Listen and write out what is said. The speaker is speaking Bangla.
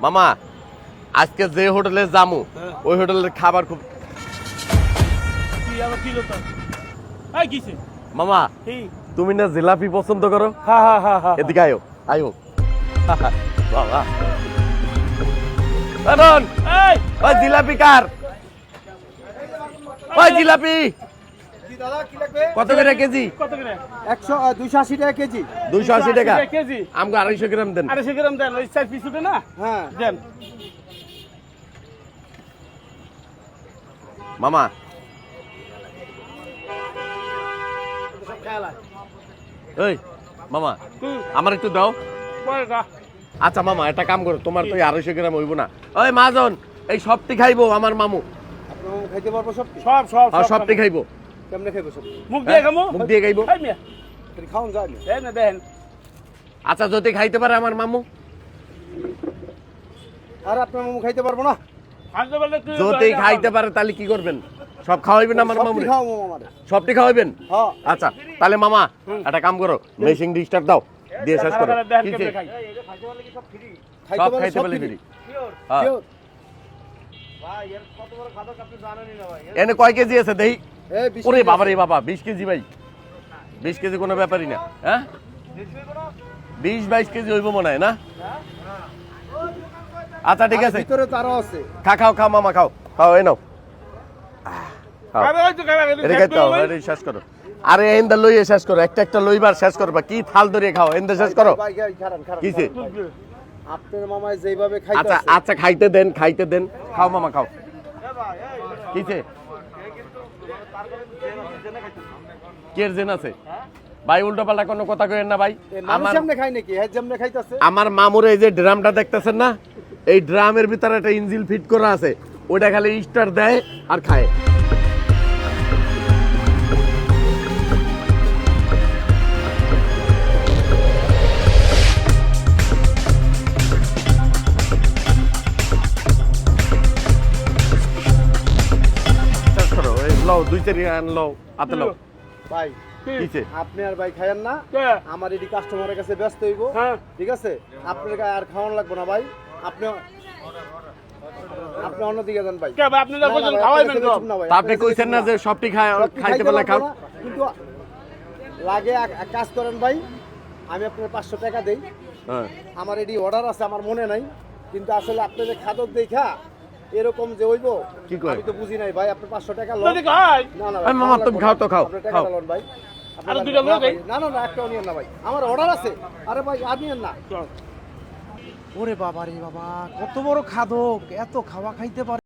মামা আজকে যে হোটেলে যামু হ্যাঁ। ওই হোটেলের খাবার খুব মামা তুমি না জিলাপি পছন্দ করো? এদিকে আয়ো আয়ো। বাবা জিলাপি কার? জিলাপি! কত করে কেজি? একশো দুইশো আশি টাকা কেজি। দুইশো আশি টাকা? কেজি। আমাকে আড়াইশো গ্রাম দেন। আড়াইশো গ্রাম দেন ওই চার পিস না? হ্যাঁ। দেন। মামা। ওই মামা আমার একটু দাও। আচ্ছা মামা একটা কাম করো তোমার তো আড়াইশো গ্রাম হইব না। ওই মাজন এই সবটি খাইবো আমার মামু। খাইতে পারব সব সব সব সবটি খাইবো। কেমনে খাইবো সব? মুখ দিয়ে হ্যাঁ, মুখ দিয়ে খাইবো। এই মিয়া। তাহলে খাওয়ান যায় না দেন আচ্ছা যদি খাইতে পারে আমার মামু? আর আপনার মামু খাইতে পারব না? যদি খাইতে পারে তাহলে কি করবেন? সব খাওয়াইবেন আমার মামু সবটি খাওয়াইবেন? হ্যাঁ। আচ্ছা তাহলে মামা একটা কাম করো মেশিং ডিস্টার্ব দাও দিয়ে শেষ করো। সব খাইতে পারলে ফ্রি? এনে কয় কেজি আছে দেই ওরে বাবা রে বাবা বিশ কেজি ভাই। বিশ কেজি কোনো ব্যাপারই না হ্যাঁ? বিশ বাইশ কেজি হইব মনে হয় না? আচ্ছা ঠিক আছে। ভিতরে তো আছে। খা খাও খাও মামা খাও। খাও এই নাও। শেষ করো। আরে এন্দা লইয়ে শেষ করো। একটা একটা লইবার শেষ করবা কি থাল ধরিয়ে খাও। এন্দা শেষ করো। কিসে? আপনার যেভাবে খাইতে আচ্ছা আচ্ছা খাইতে দেন খাইতে দেন। খাও মামা খাও। কিসে? কের জেন আছে? ভাই উল্টো পাল্টা কোনো কথা কইেন না ভাই। আমার নাকি? হ্যাঁ খাইতেছে? আমার মামুর এই যে ড্রামটা দেখতেছেন না এই ড্রামের ভিতরে একটা ইঞ্জিল ফিট করা আছে ওটা খালি স্টার দেয় আর খায়। লও, দুই চারি আন লও, হাতে লও। ভাই কিসে? আপনি আর ভাই খাইয়েন না। আমার এটি কাস্টমারের কাছে ব্যস্ত হইব। হ্যাঁ। ঠিক আছে? আপনার আর খাওয়ানো লাগবে না ভাই। আপনি আপনি অন্যদিকে যান ভাই। কে ভাই আপনি খাওয়াইবেন তো। না ভাই, তা আপনি কইছেন না যে সবটি খায় খাইতে পারলে খাও। কিন্তু লাগে কাজ করেন ভাই। আমি আপনার পাঁচশো টাকা দেই। হ্যাঁ। আমার এটি অর্ডার আছে আমার মনে নাই। কিন্তু আসলে আপনি আপনাদের খাদক দেখা এরকম যে হইব কি কয়? আমি তো বুঝি নাই ভাই আপনি পাঁচশো টাকা লন না না ভাই, মামা, তুমি খাও তো খাও, খাও। লন ভাই। দুইটা লও ভাই। না না না একটা নিয়েন না ভাই। আমার অর্ডার আছে। আরে ভাই আর নিয়েন না। ওরে বাবা রে বাবা কত বড় খাদক এত খাওয়া খাইতে পারে।